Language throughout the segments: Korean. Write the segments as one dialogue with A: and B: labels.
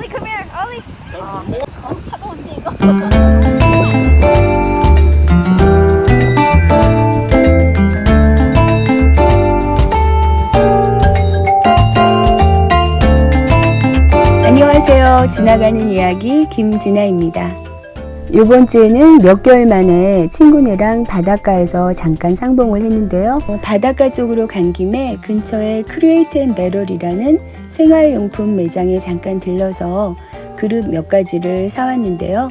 A: Ollie, come here. Ollie. 어, 차가운데 이거.
B: 안녕하세요. 지나가는 이야기 김진아입니다. 이번 주에는 몇 개월 만에 친구네랑 바닷가에서 잠깐 상봉을 했는데요. 어, 바닷가 쪽으로 간 김에 근처에 크리에이트 앤 배럴이라는 생활용품 매장에 잠깐 들러서 그릇 몇 가지를 사왔는데요.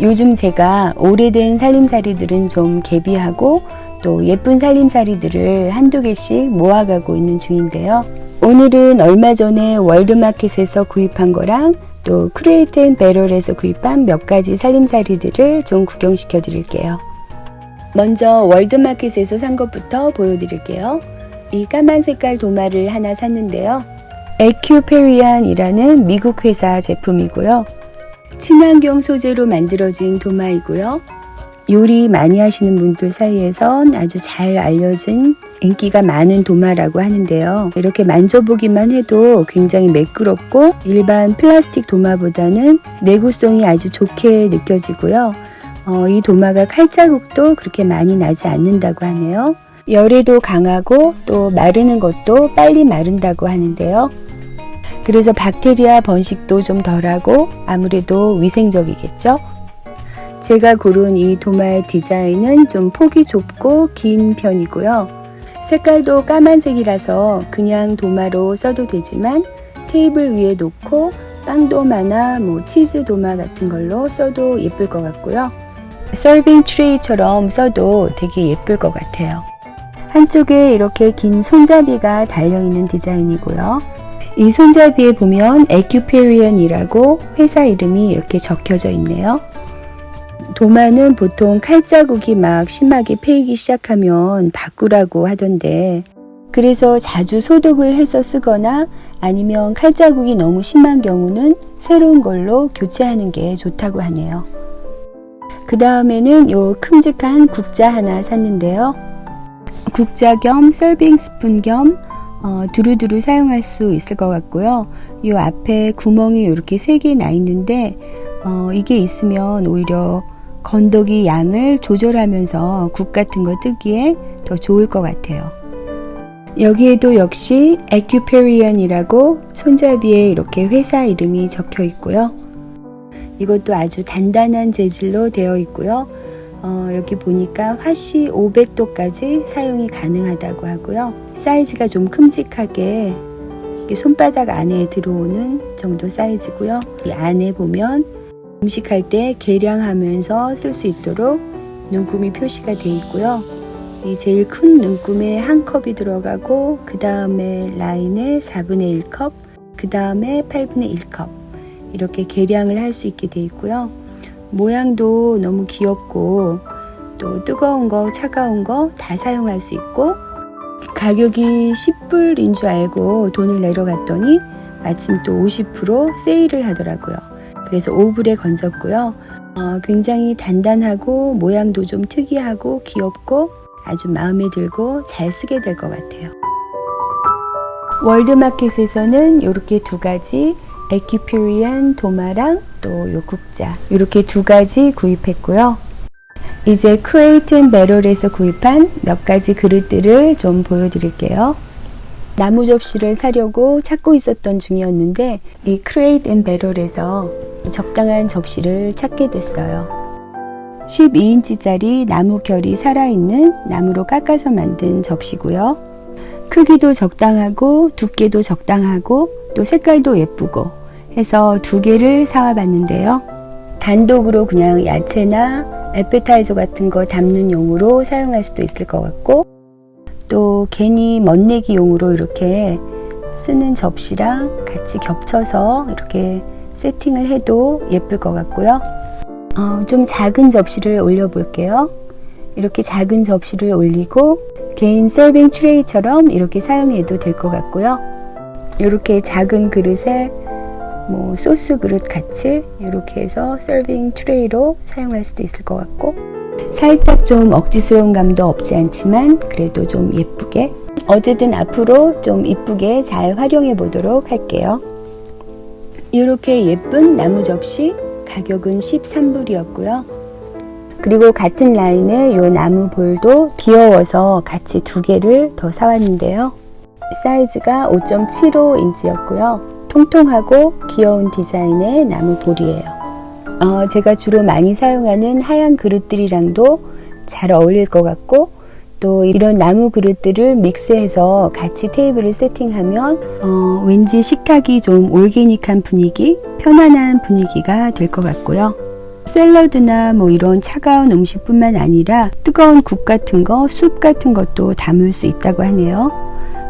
B: 요즘 제가 오래된 살림살이들은 좀 개비하고 또 예쁜 살림살이들을 한두 개씩 모아가고 있는 중인데요. 오늘은 얼마 전에 월드마켓에서 구입한 거랑 또 크리에이트 앤 배럴에서 구입한 몇 가지 살림살이들을 좀 구경시켜 드릴게요. 먼저 월드마켓에서 산 것부터 보여드릴게요. 이 까만 색깔 도마를 하나 샀는데요. 에큐페리안이라는 미국 회사 제품이고요. 친환경 소재로 만들어진 도마이고요. 요리 많이 하시는 분들 사이에선 아주 잘 알려진 인기가 많은 도마라고 하는데요. 이렇게 만져보기만 해도 굉장히 매끄럽고 일반 플라스틱 도마보다는 내구성이 아주 좋게 느껴지고요. 어, 이 도마가 칼자국도 그렇게 많이 나지 않는다고 하네요. 열에도 강하고 또 마르는 것도 빨리 마른다고 하는데요. 그래서 박테리아 번식도 좀 덜하고 아무래도 위생적이겠죠. 제가 고른 이 도마의 디자인은 좀 폭이 좁고 긴 편이고요. 색깔도 까만색이라서 그냥 도마로 써도 되지만 테이블 위에 놓고 빵도마나 뭐 치즈 도마 같은 걸로 써도 예쁠 것 같고요. 서빙 트레이처럼 써도 되게 예쁠 것 같아요. 한쪽에 이렇게 긴 손잡이가 달려있는 디자인이고요. 이 손잡이에 보면 에큐페리언이라고 회사 이름이 이렇게 적혀져 있네요. 도마는 보통 칼자국이 막 심하게 패이기 시작하면 바꾸라고 하던데 그래서 자주 소독을 해서 쓰거나 아니면 칼자국이 너무 심한 경우는 새로운 걸로 교체하는 게 좋다고 하네요. 그 다음에는 요 큼직한 국자 하나 샀는데요. 국자 겸 서빙 스푼 겸 어, 두루두루 사용할 수 있을 것 같고요. 이 앞에 구멍이 이렇게 세 개 나 있는데 어, 이게 있으면 오히려 건더기 양을 조절하면서 국 같은 거 뜨기에 더 좋을 것 같아요. 여기에도 역시 에큐페리언이라고 손잡이에 이렇게 회사 이름이 적혀 있고요. 이것도 아주 단단한 재질로 되어 있고요. 어, 여기 보니까 화씨 500도까지 사용이 가능하다고 하고요. 사이즈가 좀 큼직하게 손바닥 안에 들어오는 정도 사이즈고요. 이 안에 보면 음식할 때 계량하면서 쓸 수 있도록 눈금이 표시가 되어 있고요. 이 제일 큰 눈금에 한 컵이 들어가고 그 다음에 라인에 4분의 1컵, 그 다음에 8분의 1컵 이렇게 계량을 할 수 있게 되어 있고요. 모양도 너무 귀엽고 또 뜨거운 거, 차가운 거 다 사용할 수 있고 가격이 10불인 줄 알고 돈을 내러 갔더니 마침 또 50% 세일을 하더라고요. 그래서 5불에 건졌고요. 어, 굉장히 단단하고 모양도 좀 특이하고 귀엽고 아주 마음에 들고 잘 쓰게 될 것 같아요. 월드마켓에서는 이렇게 두 가지 에큐피리안 도마랑 또 요 국자 이렇게 두 가지 구입했고요. 이제 크레이트 앤 배럴에서 구입한 몇 가지 그릇들을 좀 보여드릴게요. 나무 접시를 사려고 찾고 있었던 중이었는데 이 크레이트 앤 배럴에서 적당한 접시를 찾게 됐어요. 12인치짜리 나무 결이 살아있는 나무로 깎아서 만든 접시고요. 크기도 적당하고 두께도 적당하고 또 색깔도 예쁘고 해서 두 개를 사와 봤는데요. 단독으로 그냥 야채나 에페타이저 같은 거 담는 용으로 사용할 수도 있을 것 같고 또 괜히 멋내기 용으로 이렇게 쓰는 접시랑 같이 겹쳐서 이렇게 세팅을 해도 예쁠 것 같고요. 어, 좀 작은 접시를 올려 볼게요. 이렇게 작은 접시를 올리고 개인 서빙 트레이처럼 이렇게 사용해도 될 것 같고요. 이렇게 작은 그릇에 뭐 소스 그릇 같이 이렇게 해서 서빙 트레이로 사용할 수도 있을 것 같고 살짝 좀 억지스러운 감도 없지 않지만 그래도 좀 예쁘게 어쨌든 앞으로 좀 이쁘게 잘 활용해 보도록 할게요. 이렇게 예쁜 나무 접시 가격은 13불이었고요. 그리고 같은 라인에 이 나무 볼도 귀여워서 같이 두 개를 더 사왔는데요. 사이즈가 5.75인치였고요. 통통하고 귀여운 디자인의 나무 볼이에요. 어, 제가 주로 많이 사용하는 하얀 그릇들이랑도 잘 어울릴 것 같고 또 이런 나무 그릇들을 믹스해서 같이 테이블을 세팅하면 어, 왠지 식탁이 좀 올게닉한 분위기, 편안한 분위기가 될 것 같고요. 샐러드나 뭐 이런 차가운 음식뿐만 아니라 뜨거운 국 같은 거, 숲 같은 것도 담을 수 있다고 하네요.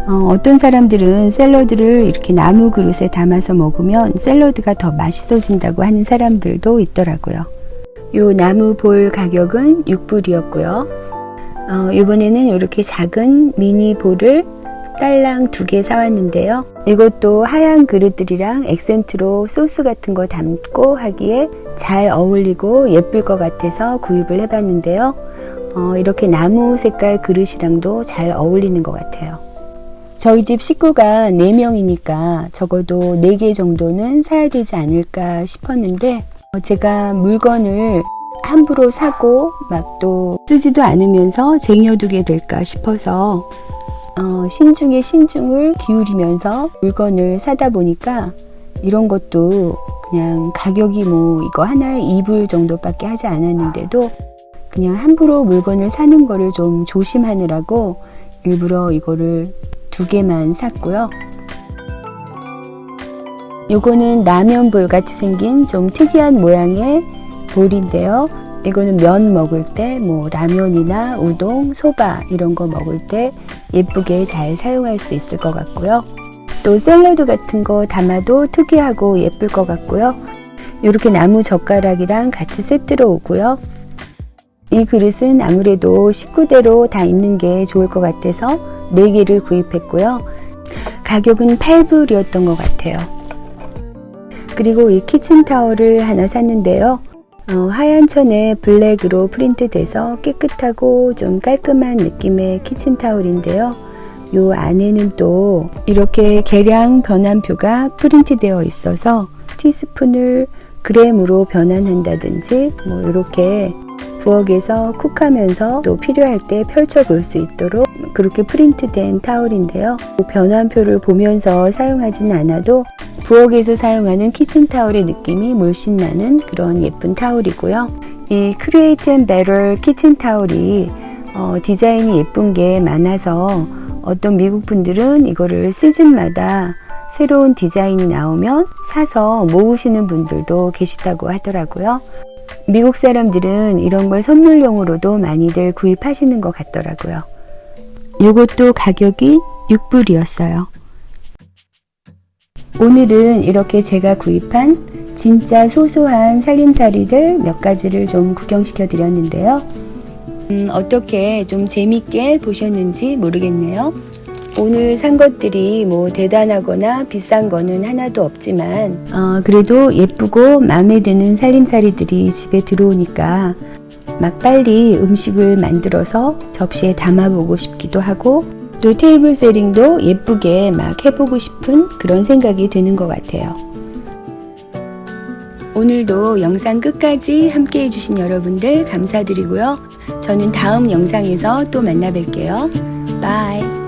B: 어, 떤 사람들은 샐러드를 이렇게 나무 그릇에 담아서 먹으면 샐러드가 더 맛있어진다고 하는 사람들도 있더라고요. 요 나무 볼 가격은 6불이었고요. 어, 이번에는 이렇게 작은 미니 볼을 딸랑 두 개 사왔는데요. 이것도 하얀 그릇들이랑 액센트로 소스 같은 거 담고 하기에 잘 어울리고 예쁠 것 같아서 구입을 해봤는데요. 어, 이렇게 나무 색깔 그릇이랑도 잘 어울리는 것 같아요. 저희 집 식구가 4명이니까 적어도 4개 정도는 사야 되지 않을까 싶었는데 어, 제가 물건을 함부로 사고 막 또 쓰지도 않으면서 쟁여두게 될까 싶어서 어, 신중에 신중을 기울이면서 물건을 사다 보니까 이런 것도 그냥 가격이 뭐 이거 하나에 2불 정도밖에 하지 않았는데도 그냥 함부로 물건을 사는 거를 좀 조심하느라고 일부러 이거를 두 개만 샀고요. 요거는 라면 볼 같이 생긴 좀 특이한 모양의 볼인데요. 이거는 면 먹을 때 뭐 라면이나 우동, 소바 이런 거 먹을 때 예쁘게 잘 사용할 수 있을 것 같고요. 또 샐러드 같은 거 담아도 특이하고 예쁠 것 같고요. 이렇게 나무 젓가락이랑 같이 세트로 오고요. 이 그릇은 아무래도 식구대로 다 있는 게 좋을 것 같아서 4개를 구입했고요. 가격은 8불이었던 것 같아요. 그리고 이 키친타월을 하나 샀는데요. 어, 하얀 천에 블랙으로 프린트돼서 깨끗하고 좀 깔끔한 느낌의 키친타올인데요. 요 안에는 또 이렇게 계량 변환표가 프린트되어 있어서 티스푼을 그램으로 변환한다든지 뭐 이렇게 부엌에서 쿡하면서 또 필요할 때 펼쳐 볼 수 있도록 그렇게 프린트된 타올인데요. 변환표를 보면서 사용하지는 않아도 부엌에서 사용하는 키친 타올의 느낌이 물씬 나는 그런 예쁜 타올이고요. 이 크리에이트 앤 베럴 키친 타올이 어, 디자인이 예쁜 게 많아서 어떤 미국 분들은 이거를 시즌마다 새로운 디자인이 나오면 사서 모으시는 분들도 계시다고 하더라고요. 미국 사람들은 이런 걸 선물용으로도 많이들 구입하시는 것 같더라고요. 이것도 가격이 6불이었어요. 오늘은 이렇게 제가 구입한 진짜 소소한 살림살이들 몇 가지를 좀 구경시켜 드렸는데요. 음, 어떻게 좀 재밌게 보셨는지 모르겠네요. 오늘 산 것들이 뭐 대단하거나 비싼 거는 하나도 없지만 어, 그래도 예쁘고 마음에 드는 살림살이들이 집에 들어오니까 막 빨리 음식을 만들어서 접시에 담아보고 싶기도 하고 또 테이블 세링도 예쁘게 막 해보고 싶은 그런 생각이 드는 것 같아요. 오늘도 영상 끝까지 함께 해주신 여러분들 감사드리고요. 저는 다음 영상에서 또 만나 뵐게요. 바이.